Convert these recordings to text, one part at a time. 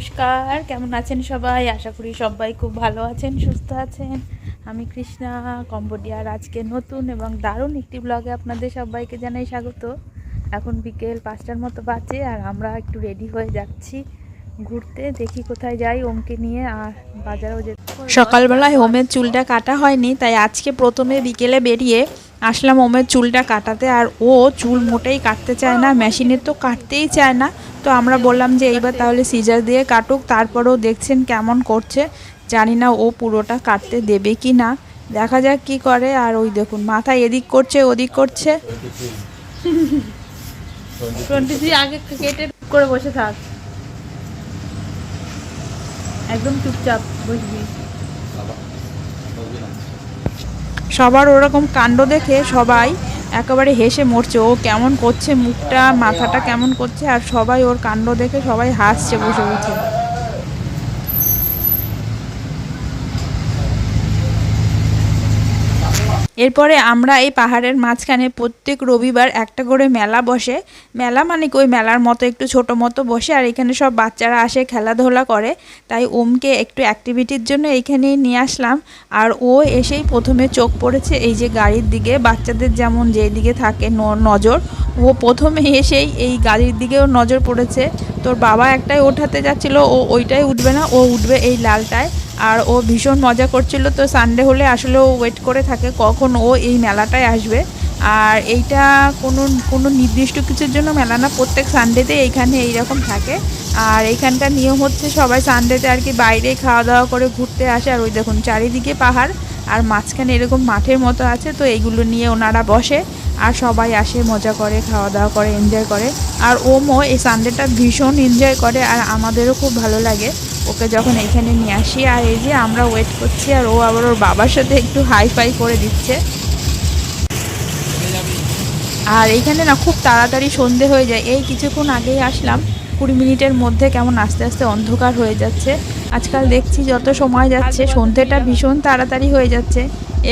নমস্কার, কেমন আছেন সবাই? আশা করি সবাই খুব ভালো আছেন, সুস্থ আছেন। আমি কৃষ্ণা কম্বোডিয়ার আজকে নতুন এবং দারুণ একটি ব্লগে আপনাদের সবাইকে জানাই স্বাগত। এখন বিকেল পাঁচটার মতো বাজে আর আমরা একটু রেডি হয়ে যাচ্ছি ঘুরতে। দেখি কোথায় যাই, ওমকে নিয়ে আর বাজারও যেতে সকালবেলায় ওমের চুলটা কাটা হয়নি, তাই আজকে প্রথমে বিকেলে বেরিয়ে আসলাম ওমের চুলটা কাটাতে। আর ও চুল মোটেই কাটতে চায় না, মেশিনে তো কাটতেই চায় না। তো আমরা বললাম যে এইবার তাহলে সিজার দিয়ে কাটুক, তারপরেও দেখছেন কেমন করছে। জানি না ও পুরোটা কাটতে দেবে কি না। দেখা যাক কি করে। আর ওই দেখুন, মাথা এদিক করছে, ওদিক করছে। টোয়েন্টি আগে করে বসে থাক। একদম চুপচাপ বুঝবি সবার ওরকম কাণ্ড দেখে সবাই একেবারে হেসে মরছে। ও কেমন করছে, মুখটা, মাথাটা কেমন করছে, আর সবাই ওর কাণ্ড দেখে সবাই হাসছে বসে বসে। এরপরে আমরা এই পাহাড়ের মাঝখানে প্রত্যেক রবিবার একটা করে মেলা বসে। মেলা মানে ওই মেলার মতো একটু ছোট মতো বসে আর এখানে সব বাচ্চারা আসে, খেলাধুলা করে। তাই ওমকে একটু অ্যাক্টিভিটির জন্য এইখানেই নিয়ে আসলাম। আর ও এসেই প্রথমে চোখ পড়েছে এই যে গাড়ির দিকে। বাচ্চাদের যেমন যেই দিকে থাকে নজর, ও প্রথমে এসেই এই গাড়ির দিকেও নজর পড়েছে। তোর বাবা একটাই ওঠাতে যাচ্ছিল, ও ওইটাই উঠবে না, ও উঠবে এই লালটায়। আর ও ভীষণ মজা করছিল। তো সানডে হলে আসলে ও ওয়েট করে থাকে কখন ও এই মেলাটায় আসবে। আর এইটা কোনো কোনো নির্দিষ্ট কিছুর জন্য মেলা না, প্রত্যেক সানডেতে এইখানে এইরকম থাকে। আর এইখানকার নিয়ম হচ্ছে সবাই সানডেতে আর কি বাইরে খাওয়া দাওয়া করে ঘুরতে আসে। আর ওই দেখুন, চারিদিকে পাহাড় আর মাঝখানে এরকম মাঠের মতো আছে। তো এইগুলো নিয়ে ওনারা বসে। আর সবাই আসে, মজা করে খাওয়া দাওয়া করে এনজয় করে। আর ওমও এই সানডেটা ভীষণ এনজয় করে আর আমাদেরও খুব ভালো লাগে। ওকে যখন এইখানে নিয়ে আসি আর এই যে আমরা ওয়েট করছি আর ও আবার ওর বাবার সাথে একটু হাই ফাই করে দিচ্ছে। আর এইখানে না খুব তাড়াতাড়ি সন্ধে হয়ে যায়। এই কিছুক্ষণ আগেই আসলাম। কুড়ি মিনিটের মধ্যে কেমন আস্তে আস্তে অন্ধকার হয়ে যাচ্ছে। আজকাল দেখছি যত সময় যাচ্ছে, সন্ধেটা ভীষণ তাড়াতাড়ি হয়ে যাচ্ছে।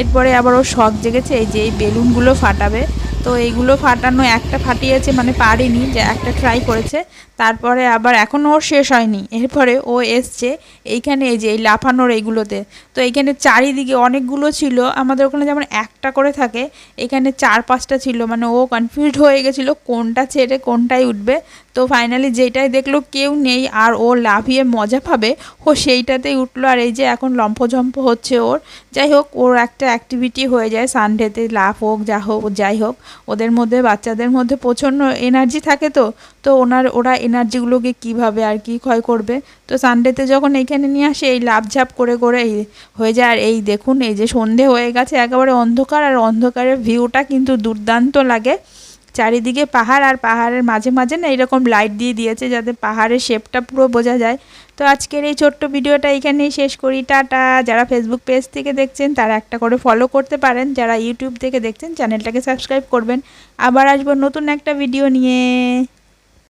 এরপরে আবার ওর শখ জেগেছে এই যে এই বেলুনগুলো ফাটাবে। তো এইগুলো ফাটানো, একটা ফাটিয়েছে মানে পারিনি, যে একটা ট্রাই করেছে। তারপরে আবার এখনও ওর শেষ হয়নি। এরপরে ও এসছে এইখানে এই যে এই লাফানোর এইগুলোতে। তো এইখানে চারিদিকে অনেকগুলো ছিল। আমাদের ওখানে যেমন একটা করে থাকে, এখানে চার পাঁচটা ছিল। মানে ও কনফিউজড হয়ে গেছিল, কোনটা ছেড়ে কোনটাই উঠবে। তো ফাইনালি যেটাই দেখল কেউ নেই, আর ও লাফিয়ে মজা পাবে, ও সেইটাতেই উঠল। আর এই যে এখন লম্ফঝম্প হচ্ছে ওর। যাই হোক, ওর একটা অ্যাক্টিভিটি হয়ে যায় সানডেতে লাফ হোক, যা হোক, যাই হোক। ওদের মধ্যে, বাচ্চাদের মধ্যে প্রচণ্ড এনার্জি থাকে তো তো ওনার, ওরা এনার্জিগুলোকে কীভাবে আর কি ক্ষয় করবে? তো সানডেতে যখন এইখানে নিয়ে আসে, এই লাভঝাপ করে করে এই হয়ে যায়। আর এই দেখুন, এই যে সন্ধে হয়ে গেছে, একেবারে অন্ধকার। আর অন্ধকারের ভিউটা কিন্তু দুর্দান্ত লাগে। চারিদিকে পাহাড় আর পাহাড়ের মাঝে মাঝে না এরকম লাইট দিয়ে দিয়েছে যাতে পাহাড়ের শেপটা পুরো বোঝা যায়। তো আজকের এই ছোট্ট ভিডিওটা এখানেই শেষ করি। টাটা। যারা ফেসবুক পেজ থেকে দেখছেন, তারা একটা করে ফলো করতে পারেন। যারা ইউটিউব থেকে দেখছেন চ্যানেলটাকে সাবস্ক্রাইব করবেন। আবার আসব নতুন একটা ভিডিও নিয়ে।